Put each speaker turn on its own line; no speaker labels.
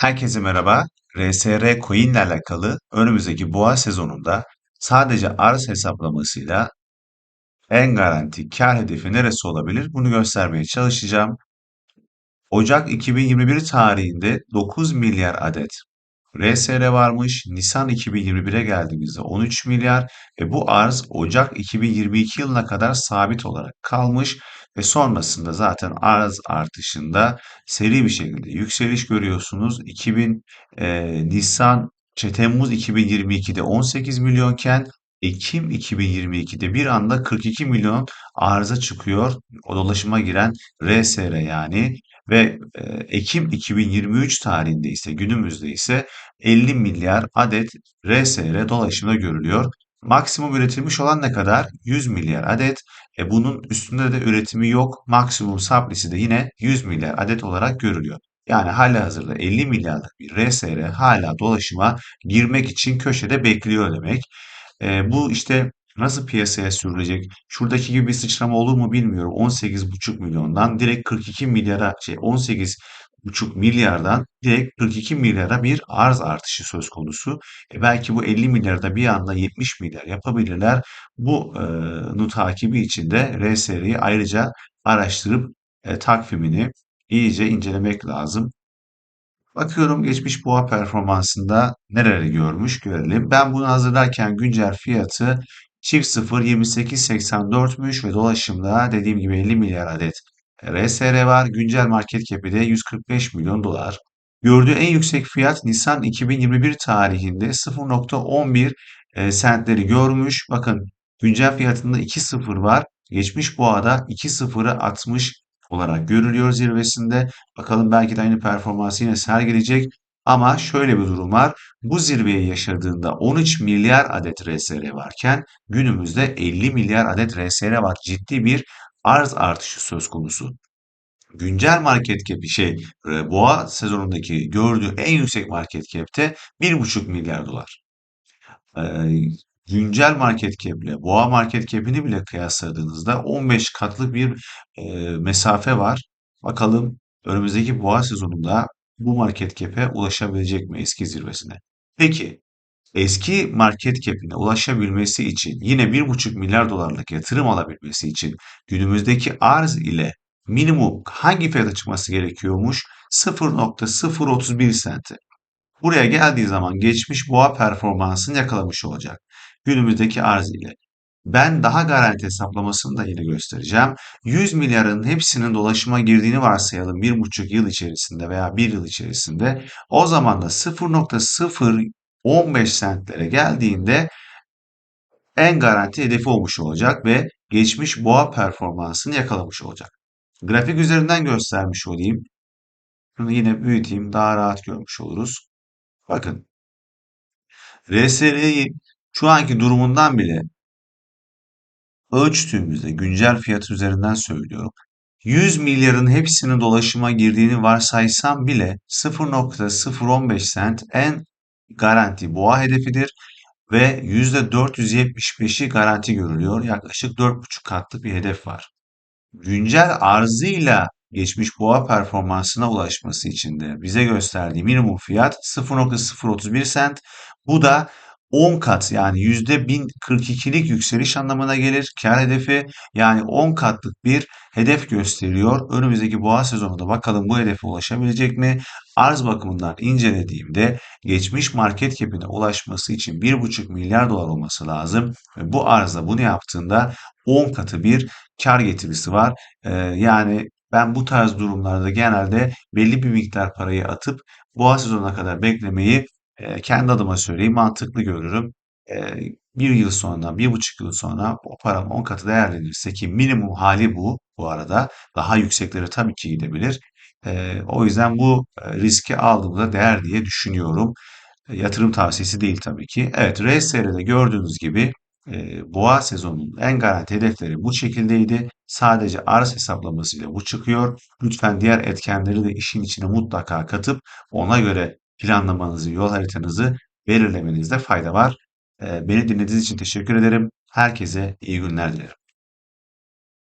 Herkese merhaba. RSR Coin ile alakalı önümüzdeki boğa sezonunda sadece arz hesaplamasıyla en garanti kar hedefi neresi olabilir? Bunu göstermeye çalışacağım. Ocak 2021 tarihinde 9 milyar adet RSR varmış. Nisan 2021'e geldiğimizde 13 milyar ve bu arz Ocak 2022 yılına kadar sabit olarak kalmış ve sonrasında zaten arz artışında seri bir şekilde yükseliş görüyorsunuz. 2000 e, Nisan Temmuz 2022'de 18 milyonken Ekim 2022'de bir anda 42 milyon arıza çıkıyor. O dolaşıma giren RSR yani ve e, Ekim 2023 tarihinde ise günümüzde ise 50 milyar adet RSR dolaşımda görülüyor. Maksimum üretilmiş olan ne kadar? 100 milyar adet. E bunun üstünde de üretimi yok. Maksimum supply'si de yine 100 milyar adet olarak görülüyor. Yani halihazırda 50 milyarlık bir RSR hala dolaşıma girmek için köşede bekliyor demek. E, bu işte nasıl piyasaya sürülecek? Şuradaki gibi bir sıçrama olur mu bilmiyorum. 18,5 milyondan direkt 42 milyara şey 18,5 milyardan direkt 42 milyara bir arz artışı söz konusu. E belki bu 50 milyarda bir anda 70 milyar yapabilirler. Bu e, nu takibi için de RSR'yi ayrıca araştırıp e, takvimini iyice incelemek lazım. Bakıyorum geçmiş boğa performansında nereleri görmüş görelim. Ben bunu hazırlarken güncel fiyatı çift 0 28.84'müş ve dolaşımda dediğim gibi 50 milyar adet RSR var. Güncel market cap'i de 145 milyon dolar. Gördüğü en yüksek fiyat Nisan 2021 tarihinde 0.11 e, sentleri görmüş. Bakın güncel fiyatında 2.0 var. Geçmiş boğada 2.0'ı atmış olarak görülüyor zirvesinde. Bakalım belki de aynı performansı yine sergileyecek. Ama şöyle bir durum var. Bu zirveyi yaşadığında 13 milyar adet RSR varken günümüzde 50 milyar adet RSR var. Ciddi bir arz artışı söz konusu. Güncel market cap'i şey e, boğa sezonundaki gördüğü en yüksek market cap'te 1,5 milyar dolar. Ee, güncel market cap ile boğa market cap'ini bile kıyasladığınızda 15 katlık bir e, mesafe var. Bakalım önümüzdeki boğa sezonunda bu market cap'e ulaşabilecek mi eski zirvesine? Peki eski market cap'ine ulaşabilmesi için yine 1,5 milyar dolarlık yatırım alabilmesi için günümüzdeki arz ile minimum hangi fiyata çıkması gerekiyormuş? 0.031 sente. Buraya geldiği zaman geçmiş boğa performansını yakalamış olacak. Günümüzdeki arz ile. Ben daha garanti hesaplamasını da yine göstereceğim. 100 milyarın hepsinin dolaşıma girdiğini varsayalım bir buçuk yıl içerisinde veya bir yıl içerisinde. O zaman da 0.015 sentlere geldiğinde en garanti hedefi olmuş olacak ve geçmiş boğa performansını yakalamış olacak. Grafik üzerinden göstermiş olayım. Bunu yine büyüteyim daha rahat görmüş oluruz. Bakın RSR'yi şu anki durumundan bile ölçtüğümüzde güncel fiyat üzerinden söylüyorum. 100 milyarın hepsinin dolaşıma girdiğini varsaysam bile 0.015 sent en garanti boğa hedefidir ve %475'i garanti görülüyor. Yaklaşık 4,5 katlı bir hedef var. Güncel arzıyla geçmiş boğa performansına ulaşması için de bize gösterdiği minimum fiyat 0.031 sent. Bu da 10 kat yani %1042'lik yükseliş anlamına gelir. Kar hedefi yani 10 katlık bir hedef gösteriyor. Önümüzdeki boğa sezonunda bakalım bu hedefe ulaşabilecek mi? Arz bakımından incelediğimde geçmiş market cap'ine ulaşması için 1,5 milyar dolar olması lazım. Ve bu arzda bunu yaptığında 10 katı bir kar getirisi var. Ee, yani ben bu tarz durumlarda genelde belli bir miktar parayı atıp boğa sezonuna kadar beklemeyi e, kendi adıma söyleyeyim mantıklı görürüm. E, bir yıl sonra, bir buçuk yıl sonra o param 10 katı değerlenirse ki minimum hali bu bu arada daha yüksekleri tabii ki gidebilir. E, o yüzden bu e, riski aldığımda değer diye düşünüyorum. E, yatırım tavsiyesi değil tabii ki. Evet, RSR'de gördüğünüz gibi e, boğa sezonunun en garanti hedefleri bu şekildeydi. Sadece arz hesaplamasıyla bu çıkıyor. Lütfen diğer etkenleri de işin içine mutlaka katıp ona göre planlamanızı, yol haritanızı belirlemenizde fayda var. Beni dinlediğiniz için teşekkür ederim. Herkese iyi günler dilerim.